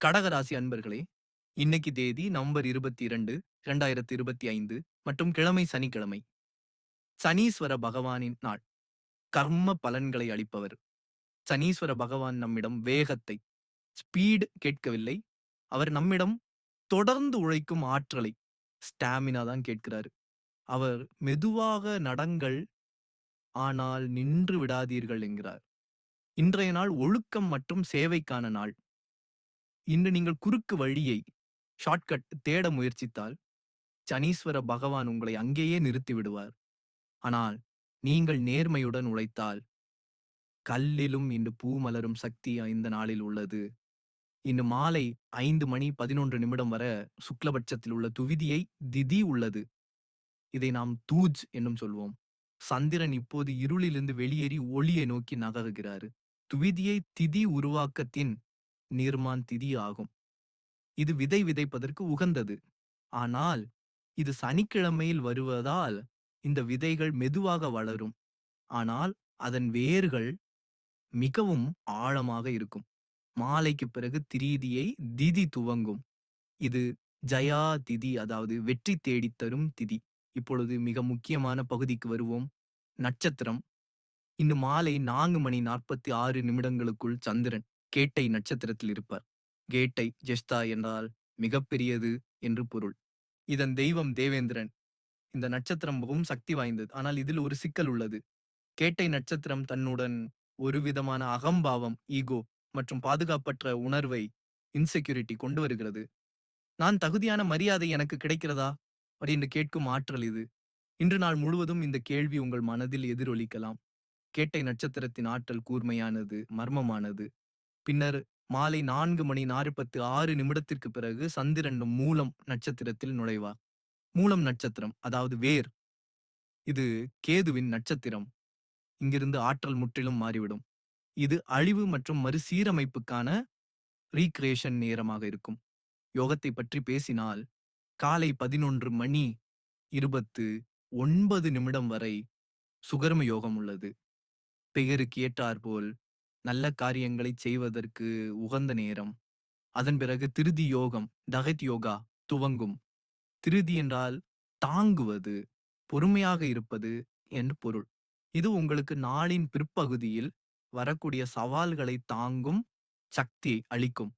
கடகராசி அன்பர்களே இன்னைக்கு தேதி நவம்பர் இருபத்தி இரண்டு இரண்டாயிரத்தி இருபத்தி ஐந்து மற்றும் கிழமை சனிக்கிழமை. சனீஸ்வர பகவானின் நாள். கர்ம பலன்களை அளிப்பவர். சனீஸ்வர பகவான் நம்மிடம் வேகத்தை ஸ்பீடு கேட்கவில்லை. அவர் நம்மிடம் தொடர்ந்து உழைக்கும் ஆற்றலை ஸ்டாமினா தான் கேட்கிறாரு. அவர் மெதுவாக நடங்கள் ஆனால் நின்று விடாதீர்கள் என்கிறார். இன்றைய நாள் ஒழுக்கம் மற்றும் சேவைக்கான நாள். இன்று நீங்கள் குறுக்கு வழியை ஷார்ட்கட் தேட முயற்சித்தால் சனீஸ்வர பகவான் உங்களை அங்கேயே நிறுத்தி விடுவார். ஆனால் நீங்கள் நேர்மையுடன் உழைத்தால் கல்லிலும் இன்று பூ மலரும் சக்தி இந்த நாளில் உள்ளது. இன்று மாலை ஐந்து மணி பதினொன்று நிமிடம் வர சுக்லபட்சத்தில் உள்ள துவிதியை திதி உள்ளது. இதை நாம் தூஜ் என்னும் சொல்வோம். சந்திரன் இப்போது இருளிலிருந்து வெளியேறி ஒளியை நோக்கி நகருகிறாரு. துவிதியை திதி உருவாக்கத்தின் நீர்மான் திதி ஆகும் இது விதை விதைப்பதற்கு உகந்தது. ஆனால் இது சனிக்கிழமையில் வருவதால் இந்த விதைகள் மெதுவாக வளரும். ஆனால் அதன் வேர்கள் மிகவும் ஆழமாக இருக்கும். மாலைக்கு பிறகு திரீதியை திதி துவங்கும். இது ஜயா திதி அதாவது வெற்றி தேடித் தரும் திதி. இப்பொழுது மிக முக்கியமான பகுதிக்கு வருவோம். நட்சத்திரம். இன்று மாலை நான்கு மணி நாற்பத்தி ஆறு நிமிடங்களுக்குள் சந்திரன். கேட்டை நட்சத்திரத்தில் இருப்பார். கேட்டை ஜெஸ்தா என்றால் மிகப்பெரியது என்று பொருள். இதன் தெய்வம் தேவேந்திரன். இந்த நட்சத்திரம் மிகவும் சக்தி வாய்ந்தது. ஆனால் இதில் ஒரு சிக்கல் உள்ளது. கேட்டை நட்சத்திரம் தன்னுடன் ஒரு விதமான அகம்பாவம் ஈகோ மற்றும் பாதுகாப்பற்ற உணர்வை இன்செக்யூரிட்டி கொண்டு வருகிறது. நான் தகுதியான மரியாதை எனக்கு கிடைக்கிறதா? அப்படின்னு கேட்கும் ஆற்றல் இது. இன்று நாள் முழுவதும் இந்த கேள்வி உங்கள் மனதில் எதிரொலிக்கலாம். கேட்டை நட்சத்திரத்தின் ஆற்றல் கூர்மையானது மர்மமானது. பின்னர் மாலை நான்கு மணி நாற்பத்தி ஆறு நிமிடத்திற்கு பிறகு சந்திரன் மூலம் நட்சத்திரத்தில் நுழைவார். மூலம் நட்சத்திரம் அதாவது வேர். இது கேதுவின் நட்சத்திரம். இங்கிருந்து ஆற்றல் முற்றிலும் மாறிவிடும். இது அழிவு மற்றும் மறுசீரமைப்புக்கான ரீக்ரியேஷன் நேரமாக இருக்கும். யோகத்தை பற்றி பேசினால் காலை பதினொன்று மணி இருபத்து ஒன்பது நிமிடம் வரை சுகர்ம யோகம் உள்ளது. பெயருக்கு ஏற்றாற்போல் நல்ல காரியங்களை செய்வதற்கு உகந்த நேரம். அதன் பிறகு திருதி யோகம் தகத் யோகா துவங்கும். திருதி என்றால் தாங்குவது பொறுமையாக இருப்பது என்று பொருள். இது உங்களுக்கு நாளின் பிற்பகுதியில் வரக்கூடிய சவால்களை தாங்கும் சக்தி அளிக்கும்.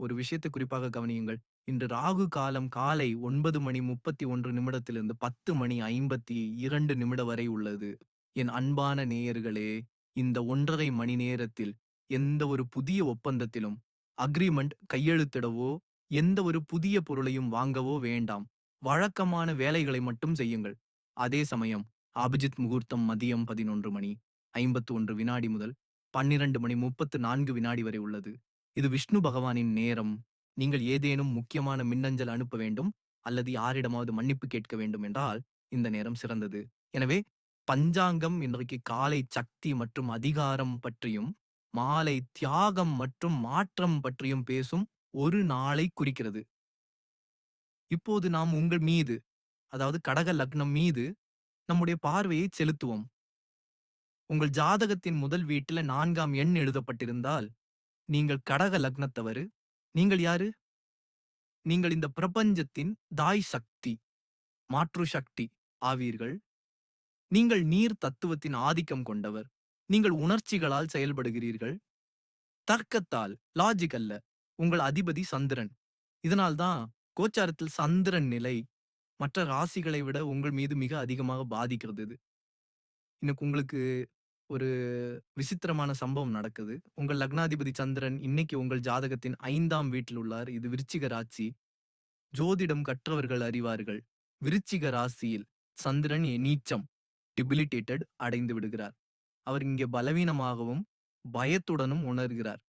ஒரு விஷயத்தை குறிப்பாக கவனியுங்கள். இன்று ராகு காலம் காலை ஒன்பது மணி முப்பத்தி ஒன்று நிமிடத்திலிருந்து பத்து மணி ஐம்பத்தி இரண்டு நிமிடம் வரை உள்ளது. என் அன்பான நேயர்களே இந்த ஒன்றரை மணி நேரத்தில் எந்த ஒரு புதிய ஒப்பந்தத்திலும் அக்ரிமெண்ட் கையெழுத்திடவோ எந்த ஒரு புதிய பொருளையும் வாங்கவோ வேண்டாம். வழக்கமான வேலைகளை மட்டும் செய்யுங்கள். அதே சமயம் அபிஜித் முகூர்த்தம் மதியம் பதினொன்று மணி ஐம்பத்து ஒன்று வினாடி முதல் பன்னிரண்டு மணி முப்பத்து நான்கு வினாடி வரை உள்ளது. இது விஷ்ணு பகவானின் நேரம். நீங்கள் ஏதேனும் முக்கியமான மின்னஞ்சல் அனுப்ப வேண்டும் அல்லது யாரிடமாவது மன்னிப்பு கேட்க வேண்டும் என்றால் இந்த நேரம் சிறந்தது. எனவே பஞ்சாங்கம் இன்றைக்கு காலை சக்தி மற்றும் அதிகாரம் பற்றியும் மாலை தியாகம் மற்றும் மாற்றம் பற்றியும் பேசும் ஒரு நாளை குறிக்கிறது. இப்போது நாம் உங்கள் மீது அதாவது கடக லக்னம் மீது நம்முடைய பார்வையை செலுத்துவோம். உங்கள் ஜாதகத்தின் முதல் வீட்டுல நான்காம் எண் எழுதப்பட்டிருந்தால் நீங்கள் கடக லக்னத்தவர் நீங்கள் யாரு? நீங்கள் இந்த பிரபஞ்சத்தின் தாய் சக்தி மாற்று சக்தி ஆவீர்கள். நீங்கள் நீர் தத்துவத்தின் ஆதிக்கம் கொண்டவர். நீங்கள் உணர்ச்சிகளால் செயல்படுகிறீர்கள். தர்க்கத்தால் லாஜிக் அல்ல. உங்கள் அதிபதி சந்திரன். இதனால்தான் கோச்சாரத்தில் சந்திரன் நிலை மற்ற ராசிகளை விட உங்கள் மீது மிக அதிகமாக பாதிக்கிறது இது. இன்னைக்கு உங்களுக்கு ஒரு விசித்திரமான சம்பவம் நடக்குது. உங்கள் லக்னாதிபதி சந்திரன் இன்னைக்கு உங்கள் ஜாதகத்தின் ஐந்தாம் வீட்டில் உள்ளார். இது விருச்சிக ராசி. ஜோதிடம் கற்றவர்கள் அறிவார்கள். விருச்சிக ராசியில் சந்திரன் நீச்சம். டிபிலிட்டேட்டட் அடைந்து விடுகிறார். அவர் இங்கே பலவீனமாகவும் பயத்துடனும் உணர்கிறார்.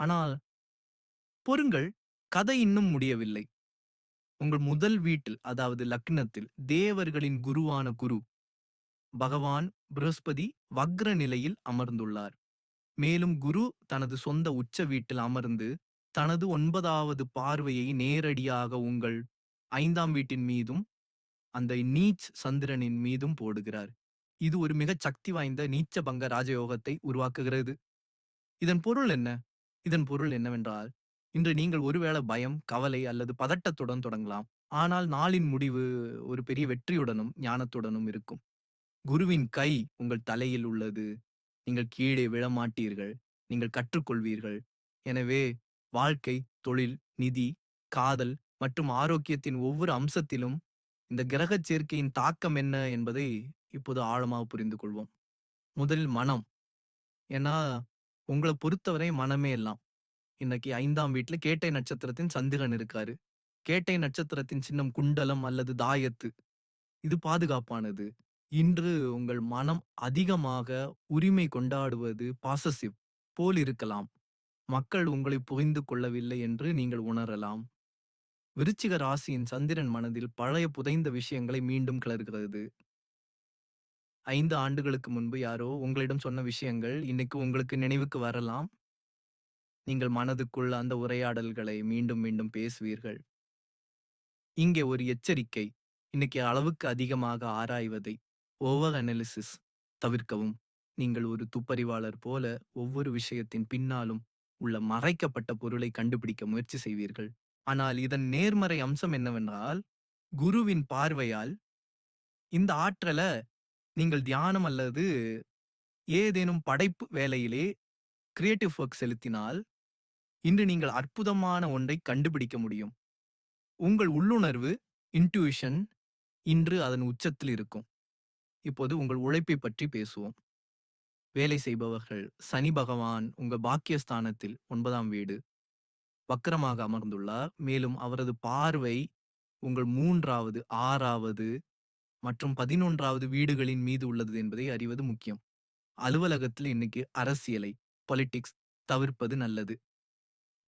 ஆனால் பொருங்கள் கதை இன்னும் முடியவில்லை. உங்கள் முதல் வீட்டில் அதாவது லக்னத்தில் தேவர்களின் குருவான குரு பகவான் பிரகஸ்பதி வக்ர நிலையில் அமர்ந்துள்ளார். மேலும் குரு தனது சொந்த உச்ச வீட்டில் அமர்ந்து தனது ஒன்பதாவது பார்வையை நேரடியாக உங்கள் ஐந்தாம் வீட்டின் மீதும் அந்த நீச் சந்திரனின் மீதும் போடுகிறார். இது ஒரு மிகச் சக்தி வாய்ந்த நீச்ச பங்க ராஜயோகத்தை உருவாக்குகிறது இதன் பொருள் என்ன இதன் பொருள் என்னவென்றால் இன்று நீங்கள் ஒருவேளை பயம், கவலை அல்லது பதட்டத்துடன் தொடங்கலாம். ஆனால் நாளின் முடிவு ஒரு பெரிய வெற்றியுடனும், ஞானத்துடனும் இருக்கும். குருவின் கை உங்கள் தலையில் உள்ளது. நீங்கள் கீழே விழமாட்டீர்கள். நீங்கள் கற்றுக்கொள்வீர்கள். எனவே வாழ்க்கை, தொழில், நிதி, காதல் மற்றும் ஆரோக்கியத்தின் ஒவ்வொரு அம்சத்திலும் இந்த கிரகச் சேர்க்கையின் தாக்கம் என்ன என்பதை இப்போது ஆழமாக புரிந்து கொள்வோம். முதலில் மனம். ஏன்னா உங்களை பொறுத்தவரை மனமே எல்லாம். இன்னைக்கு ஐந்தாம் வீட்டில் கேட்டை நட்சத்திரத்தின் சந்திரன் இருக்காரு. கேட்டை நட்சத்திரத்தின் சின்னம் குண்டலம் அல்லது தாயத்து. இது பாதுகாப்பானது. இன்று உங்கள் மனம் அதிகமாக உரிமை கொண்டாடுவது பாசசிவ் போல் இருக்கலாம். மக்கள் உங்களை புரிந்து கொள்ளவில்லை என்று நீங்கள் உணரலாம். விருச்சிக ராசியின் சந்திரன் மனதில் பழைய புதைந்த விஷயங்களை மீண்டும் கிளறுகிறது. ஐந்து ஆண்டுகளுக்கு முன்பு யாரோ உங்களிடம் சொன்ன விஷயங்கள் இன்னைக்கு உங்களுக்கு நினைவுக்கு வரலாம். நீங்கள் மனதுக்குள் அந்த உரையாடல்களை மீண்டும் மீண்டும் பேசுவீர்கள். இங்கே ஒரு எச்சரிக்கை. இன்னைக்கு அளவுக்கு அதிகமாக ஆராய்வதை ஓவர் அனாலிசிஸ் தவிர்க்கவும். நீங்கள் ஒரு துப்பறிவாளர் போல ஒவ்வொரு விஷயத்தின் பின்னாலும் உள்ள மறைக்கப்பட்ட பொருளை கண்டுபிடிக்க முயற்சி செய்வீர்கள். ஆனால் இதன் நேர்மறை அம்சம் என்னவென்றால், குருவின் பார்வையால் இந்த ஆற்றல நீங்கள் தியானம் அல்லது ஏதேனும் படைப்பு வேலையிலே கிரியேட்டிவ் ஒர்க் செலுத்தினால், இன்று நீங்கள் அற்புதமான ஒன்றை கண்டுபிடிக்க முடியும். உங்கள் உள்ளுணர்வு இன்ட்யூஷன் இன்று அதன் உச்சத்தில் இருக்கும். இப்போது உங்கள் உழைப்பை பற்றி பேசுவோம். வேலை செய்பவர்கள் சனி பகவான் உங்க பாக்கியஸ்தானத்தில் ஒன்பதாம் வீடு வக்கரமாக அமர்ந்துள்ளார். மேலும் அவரது பார்வை உங்கள் 3வது, 6வது மற்றும் 11வது வீடுகளின் மீது உள்ளது என்பதை அறிவது முக்கியம். அலுவலகத்தில் இன்னைக்கு அரசியலை பொலிட்டிக்ஸ் தவிர்ப்பது நல்லது.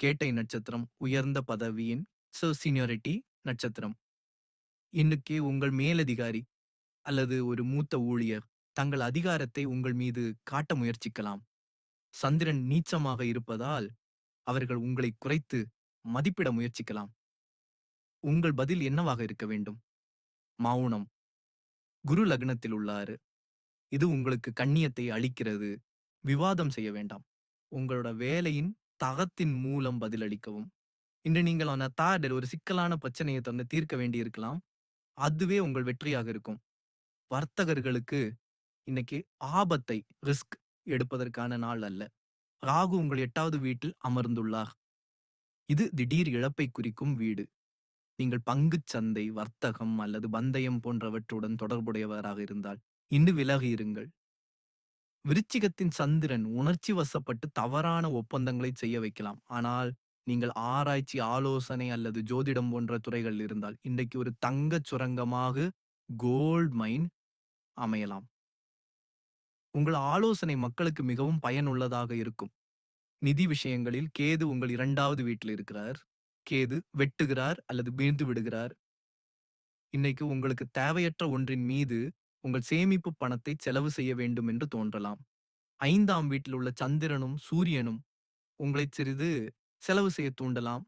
கேட்டை நட்சத்திரம் உயர்ந்த பதவியின் சோ சீனியாரிட்டி நட்சத்திரம். இன்னைக்கு உங்கள் மேலதிகாரி அல்லது ஒரு மூத்த ஊழியர் தங்கள் அதிகாரத்தை உங்கள் மீது காட்ட முயற்சிக்கலாம். சந்திரன் நீச்சமாக இருப்பதால் அவர்கள் உங்களை குறைத்து மதிப்பிட முயற்சிக்கலாம். உங்கள் பதில் என்னவாக இருக்க வேண்டும்? மௌனம். குரு லக்னத்தில் உள்ளாரு. இது உங்களுக்கு கண்ணியத்தை அளிக்கிறது. விவாதம் செய்ய வேண்டாம். உங்களோட வேலையின் தகத்தின் மூலம் பதிலளிக்கவும். இன்று நீங்கள் ஆன தாடர் ஒரு சிக்கலான பிரச்சனையை தந்து தீர்க்க வேண்டியிருக்கலாம். அதுவே உங்கள் வெற்றியாக இருக்கும். வர்த்தகர்களுக்கு இன்னைக்கு ஆபத்தை ரிஸ்க் எடுப்பதற்கான நாள் அல்ல. ராகு உங்கள் எட்டாவது வீட்டில் அமர்ந்துள்ளார். இது திடீர் இழப்பை குறிக்கும் வீடு. நீங்கள் பங்குச் சந்தை, வர்த்தகம் அல்லது பந்தயம் போன்றவற்றுடன் தொடர்புடையவராக இருந்தால் இன்று விலகியிருங்கள் விருச்சிகத்தின் சந்திரன் உணர்ச்சி வசப்பட்டு தவறான ஒப்பந்தங்களை செய்ய வைக்கலாம். ஆனால் நீங்கள் ஆராய்ச்சி, ஆலோசனை அல்லது ஜோதிடம் போன்ற துறைகளில் இருந்தால் இன்றைக்கு ஒரு தங்கச் சுரங்கமாக கோல்ட் மைன் அமையலாம். உங்கள் ஆலோசனை மக்களுக்கு மிகவும் பயனுள்ளதாக இருக்கும். நிதி விஷயங்களில் கேது உங்கள் இரண்டாவது வீட்டில் இருக்கிறார். கேது வெட்டுகிறார் அல்லது வீழ்ந்து விடுகிறார். இன்னைக்கு உங்களுக்கு தேவையற்ற ஒன்றின் மீது உங்கள் சேமிப்பு பணத்தை செலவு செய்ய வேண்டும் என்று தோன்றலாம். ஐந்தாம் வீட்டில் உள்ள சந்திரனும், சூரியனும் உங்களை சிறிது செலவு செய்ய தூண்டலாம்.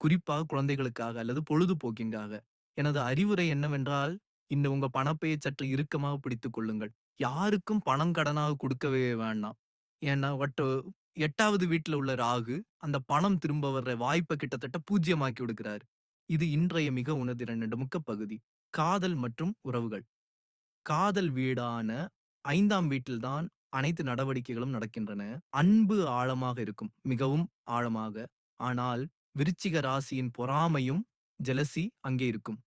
குறிப்பாக குழந்தைகளுக்காக அல்லது பொழுதுபோக்கிற்காக. எனது அறிவுரை என்னவென்றால், இந்த உங்க பணப்பையை சற்று இறுக்கமாக பிடித்துக் கொள்ளுங்கள். யாருக்கும் பணம் கடனாக கொடுக்கவே வேண்டாம். ஏன்னா வட்டு எட்டாவது வீட்டில் உள்ள ராகு அந்த பணம் திரும்ப வர்ற வாய்ப்ப கிட்டத்தட்ட பூஜ்யமாக்கி விடுகிறார். இது இன்றைய மிக உணர்திறன் முக்க பகுதி. காதல் மற்றும் உறவுகள். காதல் வீடான ஐந்தாம் வீட்டில்தான் அனைத்து நடவடிக்கைகளும் நடக்கின்றன. அன்பு ஆழமாக இருக்கும். மிகவும் ஆழமாக. ஆனால் விருச்சிக ராசியின் பொறாமையும், ஜெலசி அங்கே இருக்கும்.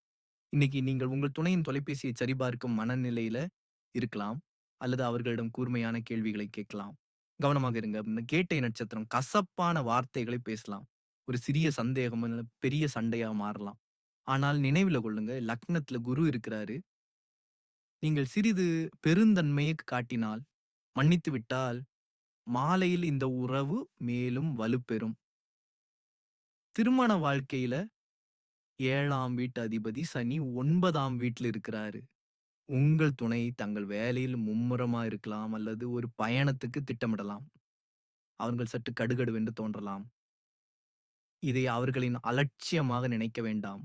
இன்னைக்கு நீங்கள் உங்கள் துணையின் தொலைபேசியை சரிபார்க்கும் மனநிலையில இருக்கலாம். அல்லது அவர்களிடம் கூர்மையான கேள்விகளை கேட்கலாம். கவனமாக இருங்க. கேட்டை நட்சத்திரம் கசப்பான வார்த்தைகளை பேசலாம். ஒரு சிறிய சந்தேகம் பெரிய சண்டையா மாறலாம். ஆனால் நினைவுல கொள்ளுங்க லக்னத்துல குரு இருக்கிறாரு. நீங்கள் சிறிது பெருந்தன்மையை காட்டினால், மன்னித்து விட்டால், மாலையில் இந்த உறவு மேலும் வலுப்பெறும். திருமண வாழ்க்கையில ஏழாம் வீட்டு அதிபதி சனி ஒன்பதாம் வீட்டில் இருக்கிறாரு. உங்கள் துணை தங்கள் வேலையில் மும்முரமா இருக்கலாம் அல்லது ஒரு பயணத்துக்கு திட்டமிடலாம். அவர்கள் சற்று கடுகடுவென்று தோன்றலாம். இதை அவர்களின் அலட்சியமாக நினைக்க வேண்டாம்.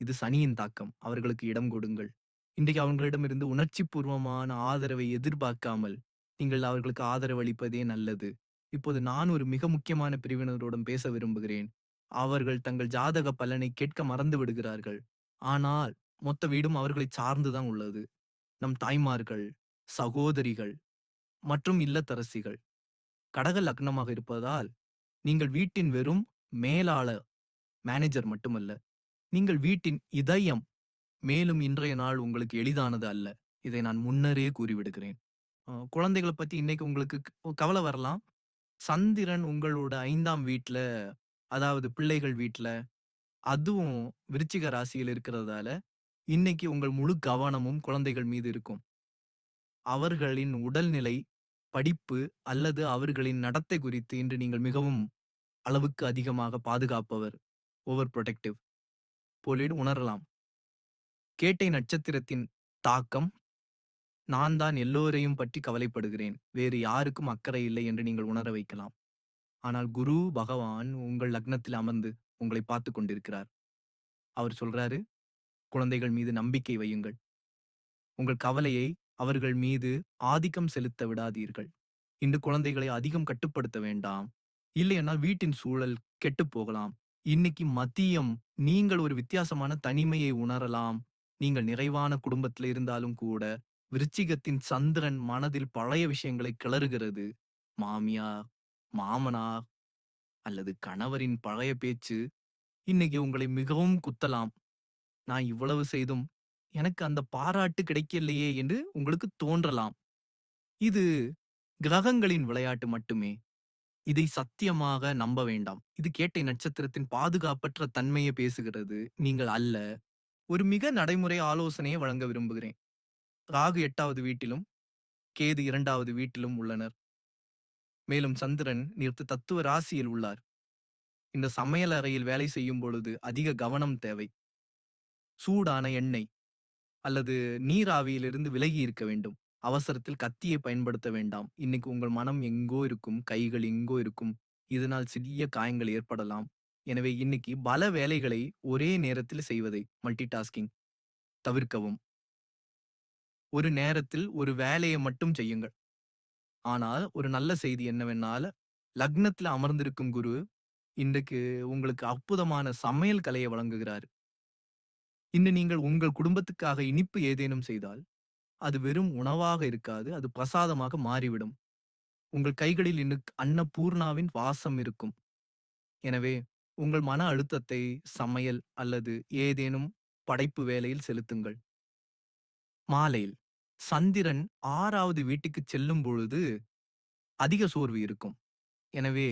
இது சனியின் தாக்கம். அவர்களுக்கு இடம் கொடுங்கள். இன்றைக்கு அவர்களிடமிருந்து உணர்ச்சிபூர்வமான ஆதரவை எதிர்பார்க்காமல், நீங்கள் அவர்களுக்கு ஆதரவு அளிப்பதே நல்லது. இப்போது நான் ஒரு மிக முக்கியமான பிரிவினருடன் பேச விரும்புகிறேன். அவர்கள் தங்கள் ஜாதக பலனை கேட்க மறந்து விடுகிறார்கள். ஆனால் மொத்த வீடும் அவர்களை சார்ந்து தான் உள்ளது. நம் தாய்மார்கள், சகோதரிகள் மற்றும் இல்லத்தரசிகள். கடக லக்னமாக இருப்பதால், நீங்கள் வீட்டின் வெறும் மேலாள மேனேஜர் மட்டுமல்ல. நீங்கள் வீட்டின் இதயம். மேலும் இன்றைய நாள் உங்களுக்கு எளிதானது அல்ல. இதை நான் முன்னரே கூறிவிடுகிறேன். குழந்தைகளை குழந்தைகள பத்தி இன்னைக்கு உங்களுக்கு கவலை கவல வரலாம். சந்திரன் உங்களோட ஐந்தாம் வீட்டில் அதாவது பிள்ளைகள் வீட்டில் அதுவும் விருச்சிக ராசியில் இருக்கிறதால, இன்னைக்கு உங்கள் முழு கவனமும் குழந்தைகள் மீது இருக்கும். அவர்களின் உடல்நிலை, படிப்பு அல்லது அவர்களின் நடத்தை குறித்து இன்று நீங்கள் மிகவும் அளவுக்கு அதிகமாக பாதுகாப்பவர். ஓவர் புரொடெக்டிவ் போலிடு உணரலாம். கேட்டை நட்சத்திரத்தின் தாக்கம். நான் தான் எல்லோரையும் பற்றி கவலைப்படுகிறேன். வேறு யாருக்கும் அக்கறை இல்லை என்று நீங்கள் உணர வைக்கலாம். ஆனால் குரு பகவான் உங்கள் லக்னத்தில் அமர்ந்து உங்களை பார்த்து கொண்டிருக்கிறார். அவர் சொல்றாரு, குழந்தைகள் மீது நம்பிக்கை வையுங்கள். உங்கள் கவலையை அவர்கள் மீது ஆதிக்கம் செலுத்த விடாதீர்கள். இன்று குழந்தைகளை அதிகம் கட்டுப்படுத்த வேண்டாம். இல்லையென்றால் வீட்டின் சூழல் கெட்டுப் போகலாம். இன்னைக்கு மதியம் நீங்கள் ஒரு வித்தியாசமான தனிமையை உணரலாம். நீங்கள் நிறைவான குடும்பத்தில் இருந்தாலும் கூட, விருச்சிகத்தின் சந்திரன் மனதில் பழைய விஷயங்களை கிளறுகிறது. மாமியார், மாமனார் அல்லது கணவரின் பழைய பேச்சு, இன்னைக்கு உங்களை மிகவும் குத்தலாம். நான் இவ்வளவு செய்தும், எனக்கு அந்த பாராட்டு கிடைக்கலையே என்று உங்களுக்கு தோன்றலாம். இது கிரகங்களின் விளையாட்டு மட்டுமே. இதை சத்தியமாக நம்ப வேண்டாம். இது கேட்டை நட்சத்திரத்தின் பாதுகாப்பற்ற தன்மையை பேசுகிறது. நீங்கள் அல்ல. ஒரு மிக நடைமுறை ஆலோசனையை வழங்க விரும்புகிறேன். ராகு எட்டாவது வீட்டிலும், கேது இரண்டாவது வீட்டிலும் உள்ளனர். மேலும் சந்திரன் நேர்த்து தத்துவ ராசியில் உள்ளார். இந்த சமையல் அறையில் வேலை செய்யும் பொழுது அதிக கவனம் தேவை. சூடான எண்ணெய் அல்லது நீராவியிலிருந்து விலகி இருக்க வேண்டும். அவசரத்தில் கத்தியை பயன்படுத்த வேண்டாம். இன்னைக்கு உங்கள் மனம் எங்கோ இருக்கும், கைகள் எங்கோ இருக்கும். இதனால் சிறிய காயங்கள் ஏற்படலாம். எனவே இன்னைக்கு பல வேலைகளை ஒரே நேரத்தில் செய்வதை மல்டி டாஸ்கிங் தவிர்க்கவும். ஒரு நேரத்தில் ஒரு வேலையை மட்டும் செய்யுங்கள். ஆனால் ஒரு நல்ல செய்தி என்னவென்னால லக்னத்தில் அமர்ந்திருக்கும் குரு, இன்றைக்கு உங்களுக்கு அற்புதமான சமையல் கலையை வழங்குகிறார். இன்று நீங்கள் உங்கள் குடும்பத்துக்காக இனிப்பு ஏதேனும் செய்தால், அது வெறும் உணவாக இருக்காது. அது பிரசாதமாக மாறிவிடும். உங்கள் கைகளில் இன்று அன்னபூர்ணாவின் வாசம் இருக்கும். எனவே உங்கள் மன அழுத்தத்தை சமையல் அல்லது ஏதேனும் படைப்பு வேலையில் செலுத்துங்கள். மாலையில் சந்திரன் ஆறாவது வீட்டுக்குச் செல்லும் பொழுது, அதிக சோர்வு இருக்கும். எனவே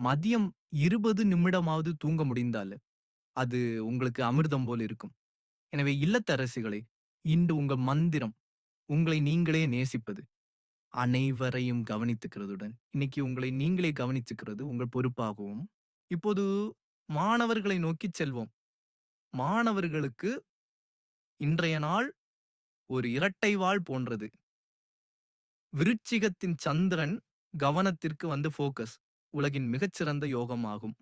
மதியம் 20 நிமிடமாவது தூங்க முடிந்தால், அது உங்களுக்கு அமிர்தம் போல் இருக்கும். எனவே இல்லத்தரசிகளே, இன்று உங்க மந்திரம், உங்களை நீங்களே நேசிப்பது. அனைவரையும் கவனித்துக்கிறதுடன், இன்னைக்கு உங்களை நீங்களே கவனிச்சுக்கிறது உங்கள் பொறுப்பாகவும், இப்போது மாணவர்களை நோக்கிச் செல்வோம். மாணவர்களுக்கு இன்றைய நாள் ஒரு இரட்டை வாழ் போன்றது. விருச்சிகத்தின் சந்திரன் கவனத்திற்கு வந்து ஃபோக்கஸ். உலகின் மிகச்சிறந்த யோகமாகும்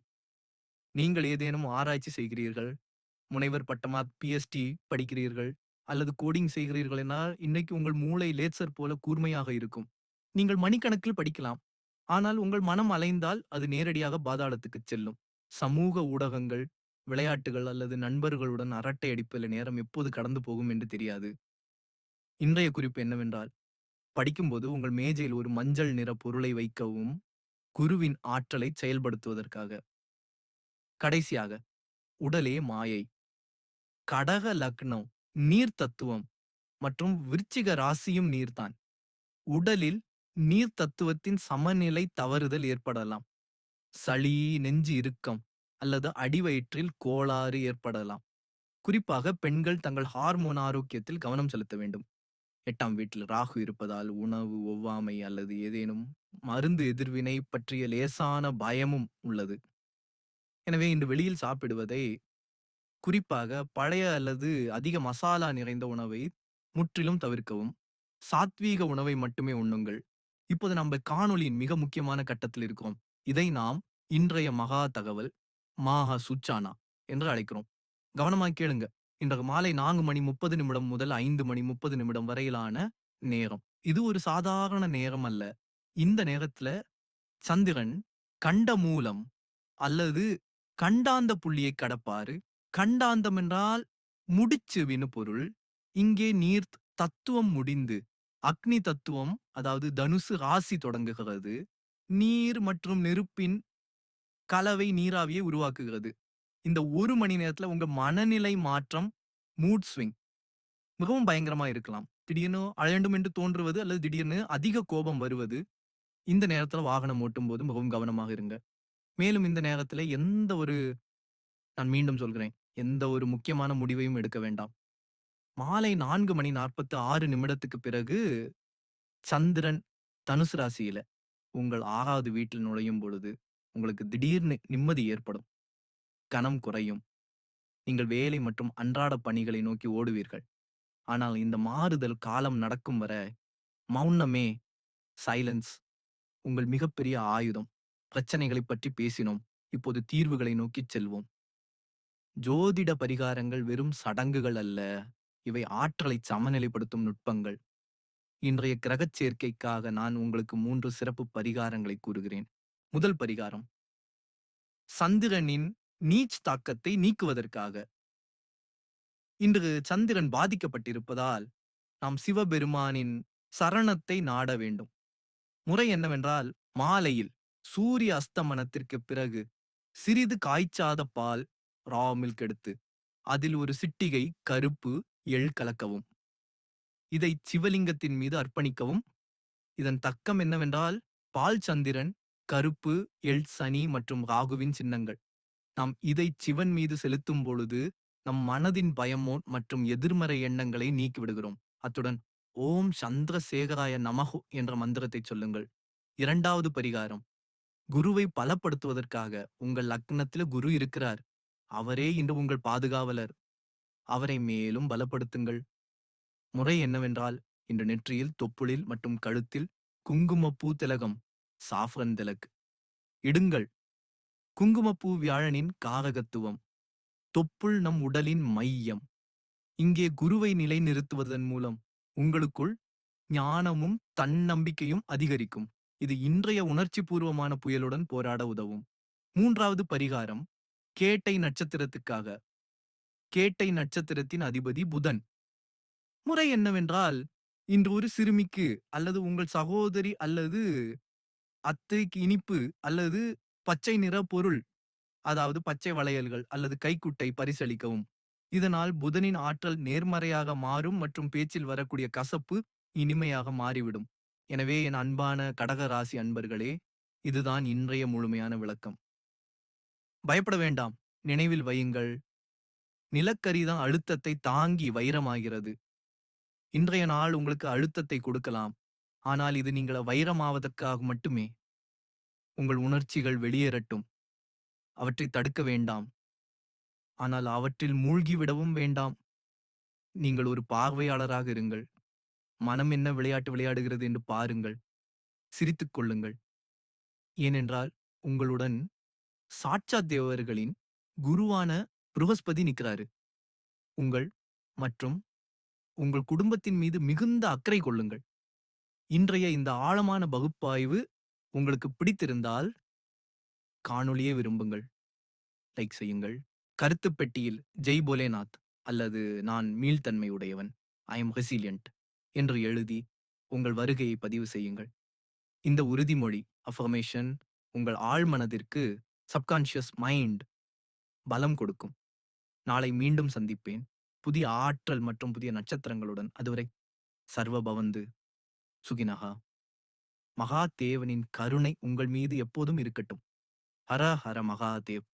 நீங்கள் ஏதேனும் ஆராய்ச்சி செய்கிறீர்கள், முனைவர் பட்டமா பிஎஸ்டி படிக்கிறீர்கள் அல்லது கோடிங் செய்கிறீர்கள் என்றால், இன்னைக்கு உங்கள் மூளை லேசர் போல கூர்மையாக இருக்கும். நீங்கள் மணிக்கணக்கில் படிக்கலாம். ஆனால் உங்கள் மனம் அலைந்தால் அது நேரடியாக பாதாளத்துக்குச் செல்லும். சமூக ஊடகங்கள், விளையாட்டுகள் அல்லது நண்பர்களுடன் அரட்டை அடிப்பதில் நேரம் எப்போது கடந்து போகும் என்று தெரியாது. இன்றைய குறிப்பு என்னவென்றால், படிக்கும்போது உங்கள் மேஜையில் ஒரு மஞ்சள் நிற பொருளை வைக்கவும், குருவின் ஆற்றலை செயல்படுத்துவதற்காக. கடைசியாக, உடலே மாயை. கடக லக்னம், நீர் தத்துவம் மற்றும் விருச்சிக ராசியும் நீர்தான். உடலில் நீர் தத்துவத்தின் சமநிலை தவறுதல் ஏற்படலாம். சளி, நெஞ்சு இறுக்கம் அல்லது அடிவயிற்றில் கோளாறு ஏற்படலாம். குறிப்பாக பெண்கள் தங்கள் ஹார்மோன் ஆரோக்கியத்தில் கவனம் செலுத்த வேண்டும். எட்டாம் வீட்டில் ராகு இருப்பதால் உணவு ஒவ்வாமை அல்லது ஏதேனும் மருந்து எதிர்வினை பற்றிய லேசான பயமும் உள்ளது. எனவே இன்று வெளியில் சாப்பிடுவதை, குறிப்பாக பழைய அல்லது அதிக மசாலா நிறைந்த உணவை முற்றிலும் தவிர்க்கவும். சாத்வீக உணவை மட்டுமே உண்ணுங்கள். இப்போது நம்ம காணொலியின் மிக முக்கியமான கட்டத்தில் இருக்கிறோம். இதை நாம் இன்றைய மகா தகவல், மாஹா சுச்சானா என்று அழைக்கிறோம். கவனமாய் கேளுங்க. இன்று மாலை நான்கு மணி 30 நிமிடம் முதல் ஐந்து மணி 30 நிமிடம் வரையிலான நேரம். இது ஒரு சாதாரண நேரம் அல்ல. இந்த நேரத்துல சந்திரன் கண்ட மூலம் அல்லது கண்டாந்த புள்ளியை கடப்பாரு கண்டாந்தம் என்றால் முடிச்சுவின்னு பொருள். இங்கே நீர் தத்துவம் முடிந்து அக்னி தத்துவம் அதாவது தனுசு ராசி தொடங்குகிறது. நீர் மற்றும் நெருப்பின் கலவை நீராவியை உருவாக்குகிறது. இந்த ஒரு மணி நேரத்துல உங்க மனநிலை மாற்றம் மூட் ஸ்விங் மிகவும் பயங்கரமா இருக்கலாம். திடீர்னு அழண்டும் என்று தோன்றுவது அல்லது திடீர்னு அதிக கோபம் வருவது இந்த நேரத்துல வாகனம் ஓட்டும் போது மிகவும் கவனமாக இருங்க. மேலும் இந்த நேரத்துல எந்த ஒரு நான் மீண்டும் சொல்கிறேன். எந்த ஒரு முக்கியமான முடிவையும் எடுக்க வேண்டாம். மாலை நான்கு மணி நாற்பத்தி ஆறு நிமிடத்துக்கு பிறகு சந்திரன் தனுசு ராசியில உங்கள் ஆறாவது வீட்டில் நுழையும் பொழுது உங்களுக்கு திடீர்னு நிம்மதி ஏற்படும். கனம் குறையும். நீங்கள் வேலை மற்றும் அன்றாட பணிகளை நோக்கி ஓடுவீர்கள். ஆனால் இந்த மாறுதல் காலம் நடக்கும் வரை மௌனமே சைலன்ஸ் உங்கள் மிகப்பெரிய ஆயுதம். பிரச்சனைகளை பற்றி பேசினோம். இப்போது தீர்வுகளை நோக்கி செல்வோம். ஜோதிட பரிகாரங்கள் வெறும் சடங்குகள் அல்ல. இவை ஆற்றலை சமநிலைப்படுத்தும் நுட்பங்கள். இன்றைய கிரகச் சேர்க்கைக்காக நான் உங்களுக்கு மூன்று சிறப்பு பரிகாரங்களை கூறுகிறேன். முதல் பரிகாரம். சந்திரனின் நீச் தாக்கத்தை நீக்குவதற்காக. இன்று சந்திரன் பாதிக்கப்பட்டிருப்பதால் நாம் சிவபெருமானின் சரணத்தை நாட வேண்டும். முறை என்னவென்றால் மாலையில் சூரிய அஸ்தமனத்திற்கு பிறகு சிறிது காய்ச்சாத பால் ரா மில்க் எடுத்து அதில் ஒரு சிட்டிகை கருப்பு எள் கலக்கவும். இதை சிவலிங்கத்தின் மீது அர்ப்பணிக்கவும். இதன் தக்கம் என்னவென்றால் பால் சந்திரன் கருப்பு எள் சனி மற்றும் ராகுவின் சின்னங்கள். நாம் இதை சிவன் மீது செலுத்தும் பொழுது நம் மனதின் பயமோ மற்றும் எதிர்மறை எண்ணங்களை நீக்கிவிடுகிறோம். அத்துடன் ஓம் சந்திரசேகராய நமகு என்ற மந்திரத்தை சொல்லுங்கள். இரண்டாவது பரிகாரம். குருவை பலப்படுத்துவதற்காக உங்கள் லக்னத்தில் குரு இருக்கிறார். அவரே இன்று உங்கள் பாதுகாவலர். அவரை மேலும் பலப்படுத்துங்கள். முறை என்னவென்றால் இன்று நெற்றியில் தொப்புளில் மற்றும் கழுத்தில் குங்குமப்பூ திலகம் சாஃப்ரன் திலக். இடுங்கள். குங்குமப்பூ வியாழனின் காரகத்துவம். தொப்புள் நம் உடலின் மையம். இங்கே குருவை நிலைநிறுத்துவதன் மூலம் உங்களுக்குள் ஞானமும் தன்னம்பிக்கையும் அதிகரிக்கும். இது இன்றைய உணர்ச்சி பூர்வமான புயலுடன் போராட உதவும். மூன்றாவது பரிகாரம் கேட்டை நட்சத்திரத்துக்காக. கேட்டை நட்சத்திரத்தின் அதிபதி புதன். முறை என்னவென்றால் இன்று ஒரு சிறுமிக்கு அல்லது உங்கள் சகோதரி அல்லது அத்தைக்கு இனிப்பு அல்லது பச்சை நிற பொருள் அதாவது பச்சை வளையல்கள் அல்லது கைக்குட்டை பரிசளிக்கவும். இதனால் புதனின் ஆற்றல் நேர்மறையாக மாறும் மற்றும் பேச்சில் வரக்கூடிய கசப்பு இனிமையாக மாறிவிடும். எனவே என் அன்பான கடக ராசி அன்பர்களே இதுதான் இன்றைய முழுமையான விளக்கம். பயப்பட வேண்டாம். நினைவில் வையுங்கள். நிலக்கரிதான் அழுத்தத்தை தாங்கி வைரமாகிறது. இன்றைய நாள் உங்களுக்கு அழுத்தத்தை கொடுக்கலாம். ஆனால் இது நீங்கள் வைரமாவதற்காக மட்டுமே. உங்கள் உணர்ச்சிகள் வெளியேறட்டும். அவற்றை தடுக்க வேண்டாம். ஆனால் அவற்றில் மூழ்கிவிடவும் வேண்டாம். நீங்கள் ஒரு பார்வையாளராக இருங்கள். மனம் என்ன விளையாட்டு விளையாடுகிறது என்று பாருங்கள். சிரித்துக் கொள்ளுங்கள். ஏனென்றால் உங்களுடன் சாட்சா தேவர்களின் குருவான புருகஸ்பதி நிற்கிறாரு உங்கள் மற்றும் உங்கள் குடும்பத்தின் மீது மிகுந்த அக்கறை கொள்ளுங்கள். இன்றைய இந்த ஆழமான பகுப்பாய்வு உங்களுக்கு பிடித்திருந்தால் காணொளியை விரும்புங்கள். லைக் செய்யுங்கள். கருத்து பெட்டியில் ஜெய் போலேநாத் அல்லது நான் மீள்தன்மை உடையவன் ஐ எம் ரெசிலியன்ட் என்று எழுதி உங்கள் வருகையை பதிவு செய்யுங்கள். இந்த உறுதிமொழி அஃபர்மேஷன் உங்கள் ஆழ்மனதிற்கு சப்கான்ஷியஸ் மைண்ட் பலம் கொடுக்கும். நாளை மீண்டும் சந்திப்பேன். புதிய ஆற்றல் மற்றும் புதிய நட்சத்திரங்களுடன் அதுவரை சர்வ பவந்து சுகினகா மகாதேவனின் கருணை உங்கள் மீது எப்போதும் இருக்கட்டும். ஹர ஹர மகாதேவ்.